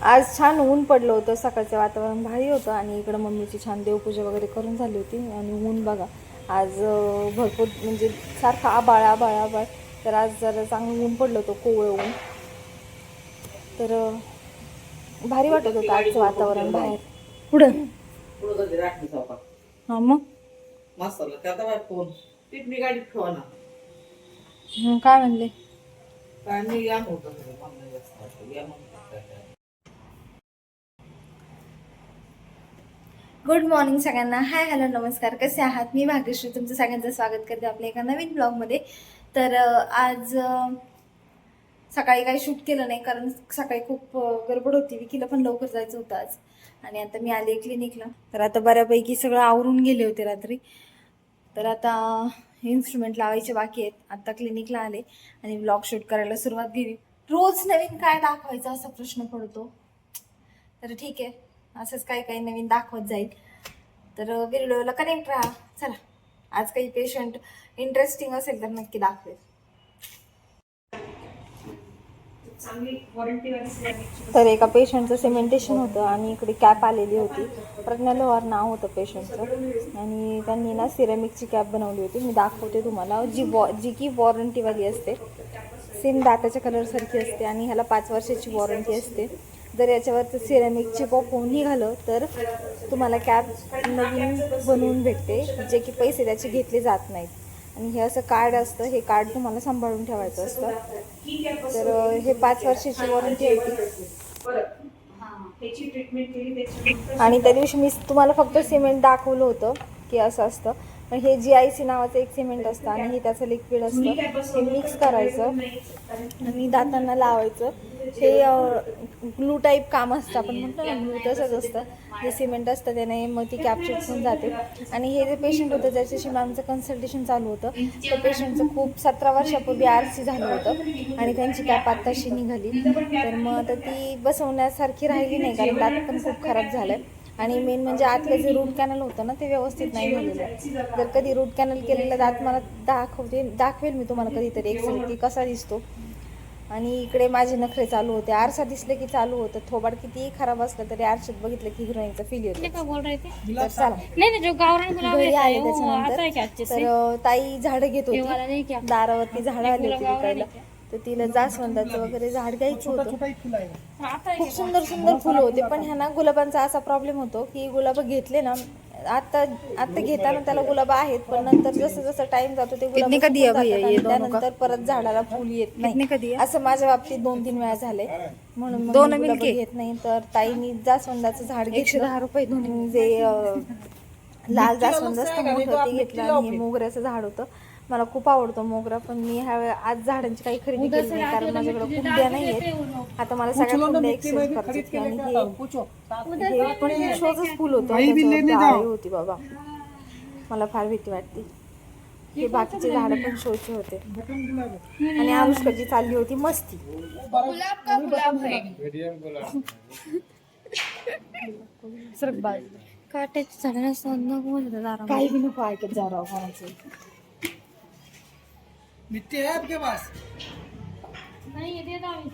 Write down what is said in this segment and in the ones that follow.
आज छान ऊन पडलं होतं सकाळचं वातावरण भारी होतं आणि इकडं मम्मीची छान देवपूजा वगैरे करून झाली होती आणि ऊन बघा. आज भरपूर म्हणजे सारखं आबाळ आबाळ आबाळ तर आज जरा चांगलं ऊन पडलं होतं कोवळं ऊन. तर भारी वाटत होतं आजचं वातावरण बाहेर. पुढं? हां मग? हं, काय म्हणले काय मी या नव्हतं खरं, मम्मी जास्त वाटतं. या म्हणतात काय काय. गुड मॉर्निंग सगळ्यांना. हाय हॅलो नमस्कार. कसे आहात? मी भाग्यश्री. तुमचं सगळ्यांचं स्वागत करते आपल्या एका नवीन ब्लॉगमध्ये तर आज सकाळी काही शूट केलं नाही कारण सकाळी खूप गडबड होती. विकीला पण लवकर जायचं होतं आज. आणि आता मी आले क्लिनिकला तर आता बऱ्यापैकी सगळं आवरून गेले होते रात्री. तर आता इन्स्ट्रुमेंट लावायचे बाकी आहेत. आता क्लिनिकला आले आणि ब्लॉग शूट करायला सुरुवात केली. रोज नवीन काय दाखवायचा असा प्रश्न पडतो. तर ठीक आहे. असंच काही काही नवीन दाखवत जाईल. तर व्हिडिओला कनेक्ट राहा. चला. आज काही पेशंट इंटरेस्टिंग असेल तर नक्की दाखवेल. तर एका पेशंटचं सिमेंटेशन होतं आणि इकडे कॅप आलेली होती. प्रज्ञा लोहार नाव होतं पेशंटचं आणि त्यांनी ना सिरेमिकची कॅप बनवली होती. मी दाखवते तुम्हाला. जी वॉ जी की वॉरंटीवाली असते. सेम दाताच्या कलरसारखी असते आणि ह्याला पाच वर्षाची वॉरंटी असते. जर याच्यावरचं सिरेमिकची पॉप निघालं तर तुम्हाला कॅप नवीन बनवून भेटते जे की पैसे त्याचे घेतले जात नाहीत. आणि हे असं कार्ड असतं हे कार्ड तुम्हाला सांभाळून ठेवायचं असतं. तर हे पाच वर्षाची वॉरंटी होती आणि त्या दिवशी मी तुम्हाला फक्त सिमेंट दाखवलं होतं की असं असतं. पण हे जी आय सी नावाचं एक सिमेंट असतं आणि हे त्याचं लिक्विड असतं. हे मिक्स करायचं. आणि दातांना लावायचं. हे ग्लू टाईप काम असतं. आपण म्हणतो ना ग्लू तसंच असतं. जे सिमेंट असतं त्याने मग ती कॅप चिटकून जाते. आणि हे जे पेशंट होतं ज्याच्याशी मग आमचं कन्सल्टेशन चालू होतं. त्या पेशंटचं खूप सतरा वर्षापूर्वी आर सी झालं होतं. आणि त्यांची कॅप आत्ताशी निघाली. तर मग आता ती बसवण्यासारखी राहिली नाही कारण दात पण खूप खराब झालं आणि मेन म्हणजे आतलं जे रूट कॅनल होतं ना ते व्यवस्थित नाही झालेलं जर कधी रूट कॅनल केलेलं दात मला दाखवते दाखवेल मी तुम्हाला कधीतरी एक की कसा दिसतो. आणि इकडे माझे नखरे चालू होते. आरसा दिसले की चालू होतं. थोबाड कितीही खराब असलं तरी आरशात बघितलं की हिरोईनचा फील येतो. तर है ताई झाडं घेत होती. दारावरती झाडं आली होती विकायला. तर तिला जास्वंदाचं वगैरे झाड घ्यायचं होतं. आता है खूप सुंदर सुंदर फुलं होते. पण ह्या ना गुलाबांचा असा प्रॉब्लेम होतो की गुलाब घेतले ना आता आता घेताना त्याला गुलाब आहेत पण नंतर जसं जसं टाइम जातो ते गुलाब त्यानंतर परत झाडाला फुल येत नाही. असं माझ्या बाबतीत दोन तीन वेळा झाले म्हणून गुलाबं घेत नाही. तर ताईनी जास्वंदाचं झाड घेतलं. दहा रुपये जे लाल जास्वंद असतं मोठं ते घेतलं आणि मोगऱ्याचं झाड होतं. मला खूप आवडतो मोगरा पण मी ह्या आज झाडांची काही खरेदी केली नाही कारण माझ्याकडे कुंड्या नाही आहेत आता मला सगळ्या कुंड्या एक्सचेंज करायच्या आणि हे पण शोचच फुल होतं होती बाबा. मला फार भीती वाटते हे बाकीचे झाडं पण शोचे होते. आणि अनुष्काची चालली होती मस्ती. काट्याची झाडं काही बी नको ऐकत जा राव कोणाचं. मिट्टी है आपके पास? नाही ये दे दावी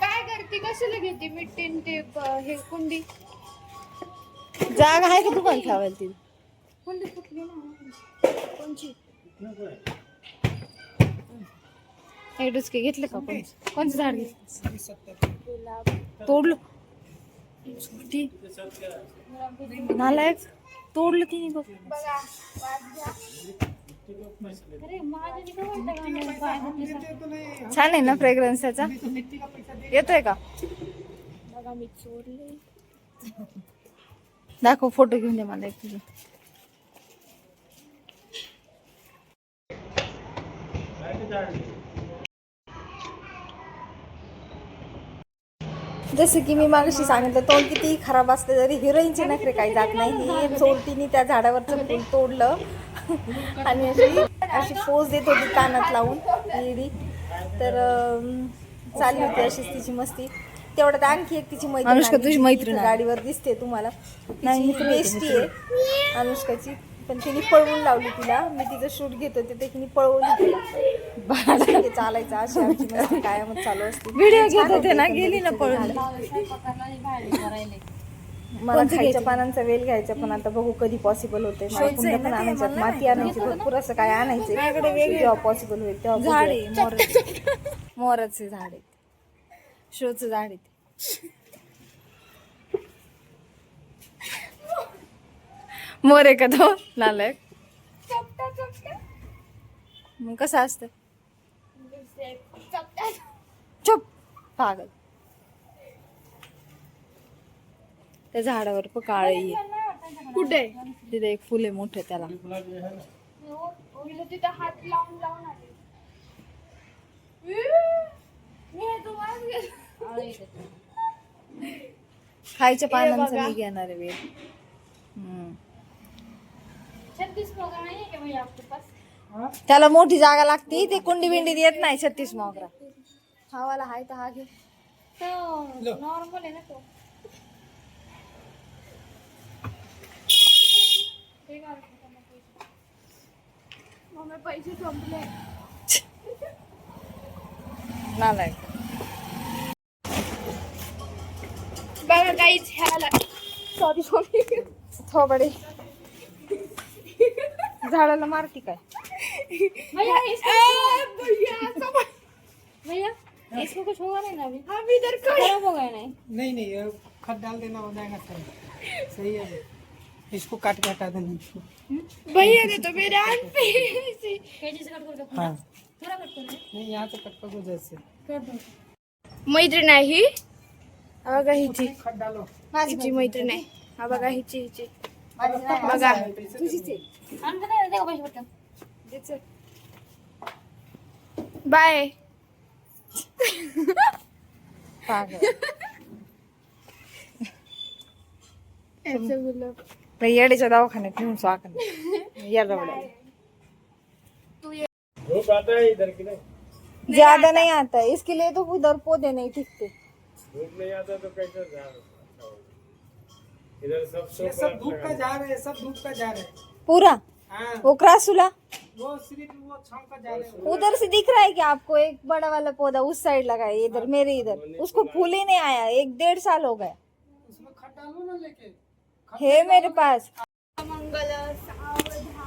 काय करते? कशाला घेते मिट्टीन ते प- हे कुंडी? जागा आहे का दुकान ठेवायला ती कुंडी फुटली ना? कोणची? हे डुचके घेतले का कोण कोणचं झाड घेतलं? तोडलं. छोटी. नालायक. तोडलं तिने बघ. काय छान आहे ना फ्रेग्रन्स त्याचा? येतोय का? दाखव फोटो घेऊन दे मला एक तुझं. जसं की मी मागाशी सांगितलं तोंड किती खराब असलं तरी हिरोईनचे नखरे काही जात नाही. हे चोरटीने त्या झाडावरचं फुल तोडलं. आणि अशी अशी पोज देत होती कानात लावून इडी तर चालली होती अशीच तिची मस्ती. तेवढ्यात आणखी एक तिची मैत्रीण अनुष्का. तुझी ती मैत्रीण आहे. गाडीवर दिसते तुम्हाला. नाही बेस्टी आहे अनुष्काची. पण तिने पळवून लावली तिला. मी तिचं शूट घेत होते ते तिने पळवली तिला हे चालायचं. अशी आमची मस्ती कायमच चालू असते. व्हिडिओ घेत होते ना गेली ना पळून. मला खायच्या पानांचा वेल घ्यायचा पण आता बघू कधी पॉसिबल होते. मला कुंड्या पण आणायच्या माती आणायची भरपूर असं काय आणायचे जेव्हा पॉसिबल होईल तेव्हा झाड बघूया. आहे मोराचं मोराचे झाड. आहे शोचं झाड आहे ते. मोर आहे का तो? नालायक. मग कसं असतं? चुप. पागल. त्या झाडावर पण काळी आहे कुठे? तिथे एक फुल आहे मोठं त्याला. तिथं हात लावून लावून आले खायच्या पानांचं मी घेणार आहे है पास त्याला मोठी जागा लागती. ते कुंडी बिंडीत येत नाही छत्तीस मोगरा. हा वाला हाय तर हा घे. तो नॉर्मल है ना तो ठीक आहे मम्मी पैसे संपले. नालायक बघा काहीच ह्याला सॉरी सॉरी थोबडे. झाडाला मारती काय? भैया इसको भैया भैया इसको कुछ होगा नहीं ना अभी हम इधर खड़े खराब हो नहीं. नहीं नहीं खत डाल देना हो जाएगा सही सही है इसको काट के हटा देना इसको। भैया ने तो मेरे हाथ पे ऐसे- कैसे कट करके हाँ। थोड़ा कट करना नहीं यहाँ से कट कर जैसे। कर दो मैत्रीण आहे ही। बघा हिची। हिची मैत्रीण आहे. हा बघा हिची हिची. बघा. बटन बाय. पागल. ऐसे बोलो येडीच्या दवाखान्यात घेऊन स्वाकन या रवड्या ज़्यादा नहीं आता है। इसके लिए तो उधर पौधे नहीं टिकते ये सब धूप का जा रहे हैं सब धूप का जा रहे हैं। पूरा? हाँ। वो क्रासुला? वो सिर्फ़ वो छाँव का जा रहे हैं। उधर से दिख रहा है कि आपको? एक बड़ा वाला पौधा उस साइड लगा है इधर मेरे इधर। उसको फूल ही नहीं आया। एक डेढ़ साल हो गया उसमें डालो ना लेके। हे मेरे पास. मंगल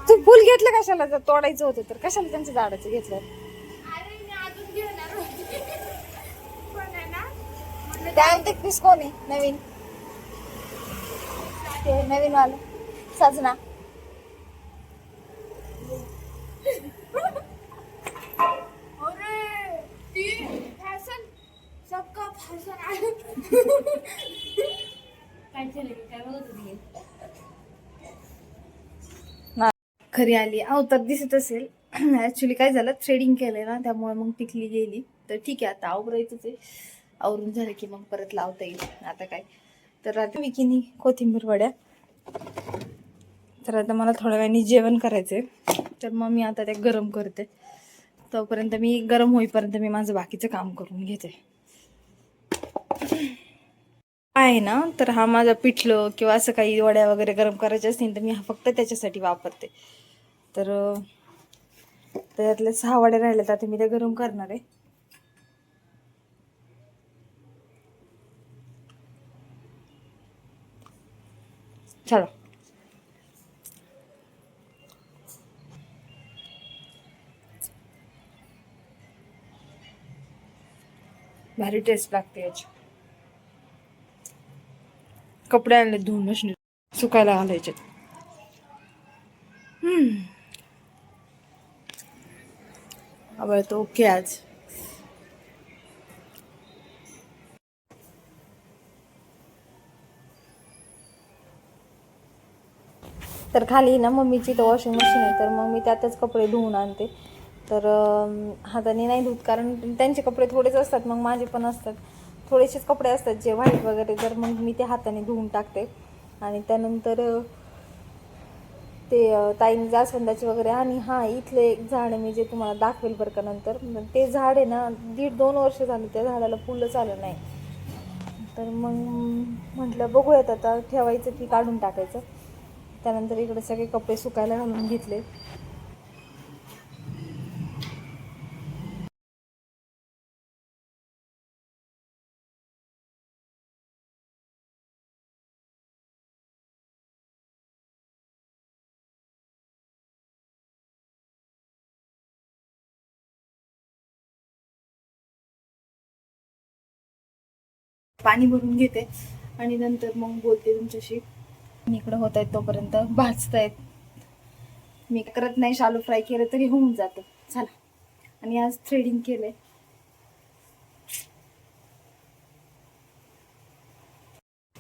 तू फुल घेतलं कशाला? जर तोडायचं होतं तर कशाला त्यांच्या झाडाचं घेतलं? त्या पीस कोण आहे नवीन. ते नवीन वाला. सजना अरे ती फॅशन सबका फॅशन आहे काय चलेगी काय बघत होती खरी आली. अवतार दिसत असेल. ऍक्च्युली काय झालं? थ्रेडिंग केलंय ना त्यामुळे मग टिकली गेली. तर ठीक आहे आता आवरायचंच आहे. आवरून झालं की मग परत लावता येईल. आता काय? तर आता विकिनी कोथिंबीर वड्या. तर आता मला थोड्या वेळाने जेवण करायचंय. तर मग मी आता ते गरम करते. तोपर्यंत मी गरम होईपर्यंत मी माझं बाकीचं काम करून घेते. आहे ना? तर हा माझा पिठलं किंवा असं काही वड्या वगैरे गरम करायच्या असतील तर मी हा फक्त त्याच्यासाठी वापरते. तर त्यातले सहा वड्या राहिल्या तर आता मी त्या गरम करणार आहे. चला. भारी टेस्ट लागते याची. कपडे आणले धुवून मशीन सुकायला घालायचे. आवड तो ओके आज तर खाली ना मम्मीची तर वॉशिंग मशीन आहे तर मग मी त्यातच कपडे धुवून आणते. तर हाताने नाही धुत कारण त्यांचे कपडे थोडेच असतात मग माझे पण असतात. थोडेसेच कपडे असतात जे व्हाईट वगैरे तर मग मी ते हाताने धुवून टाकते. आणि त्यानंतर ते अं, ताईने जास्वंदाचे वगैरे आणि हां इथलं एक झाड मी जे तुम्हाला दाखवेल बरं का नंतर. ते झाड आहे ना दीड दोन वर्ष झाली त्या झाडाला फुलंच आलं नाही. तर मग म्हटलं बघूयात आता ठेवायचं की काढून टाकायचं. त्यानंतर इकडे सगळे कपडे सुकायला घालून घेतले. पाणी भरून घेते. आणि नंतर मग बोलते तुमच्याशी. इकडं होत आहेत तोपर्यंत भाजतायत मी करत नाही शालू फ्राय केलं तरी होऊन जातं. चला. आणि आज थ्रेडिंग केलंय.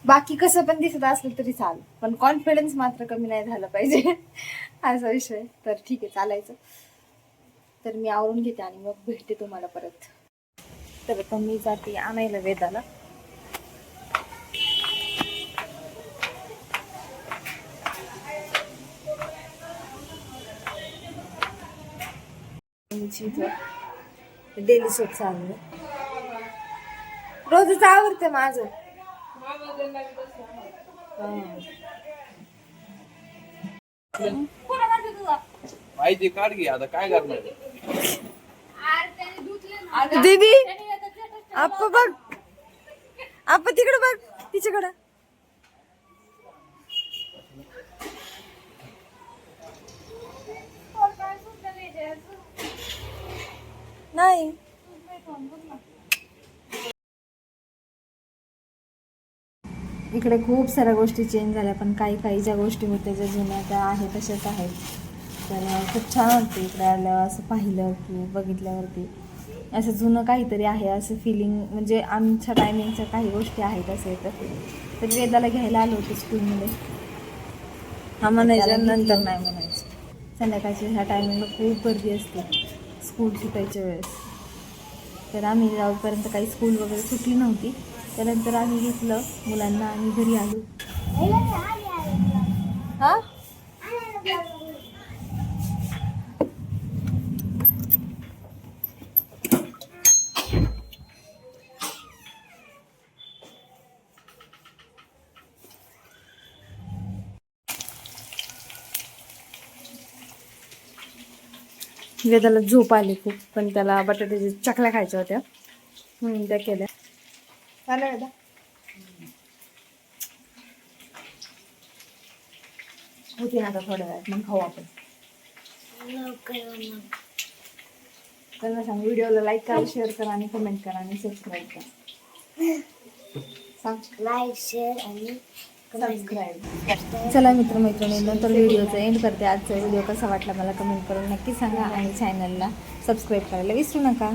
बाकी कसं पण दिसत असलं तरी चाल पण कॉन्फिडन्स मात्र कमी नाही झाला पाहिजे. असा विषय. तर ठीक आहे चालायचं. तर मी आवरून घेते आणि मग भेटते तुम्हाला परत. तर आता मी जाते आणायला वेदाला. डेली सोप चालू रोजच आवडते माझं. माहिती काढ घे आता काय करणार दीदी आप बघ. आप तिकडे बघ तिच्याकडं. नाही. इकडे खूप साऱ्या गोष्टी चेंज झाल्या पण काही काही ज्या गोष्टी होत्या ज्या जुन्या त्या आहेत तशाच आहेत. तर खूप छान वाटतं इकडे आल्यावर असं पाहिलं की बघितल्यावरती. असं जुनं काहीतरी आहे असं फिलिंग म्हणजे आमच्या टायमिंगच्या काही गोष्टी आहेत असं. येतं तर वेदाला घ्यायला आलो होतो स्कूलमध्ये हा म्हणायचं नंतर नाही म्हणायचं. संध्याकाळच्या ह्या टायमिंगला खूप गर्दी असते. स्कूल सुटायच्या वेळेस. तर आम्ही जाऊपर्यंत काही स्कूल वगैरे सुटली नव्हती. त्यानंतर आम्ही घेतलं मुलांना आणि घरी आलो. हा? वेदाला झोप आली खूप पण त्याला बटाट्याच्या चकल्या खायच्या होत्या. म्हणून त्या केल्या. झालं वेदा होती ना आता थोड्या वेळात मग खाऊ आपण. त्यांना सांग व्हिडिओला लाईक करा शेअर करा आणि कमेंट करा आणि सबस्क्राईब करा. सांग. लाईक शेअर आणि सबस्क्राईब चला मित्र मैत्रिणींनो तर व्हिडिओचा एंड करते आजचा व्हिडिओ कसा वाटला मला कमेंट करून नक्की सांगा आणि चॅनलला सबस्क्राईब करायला विसरू नका.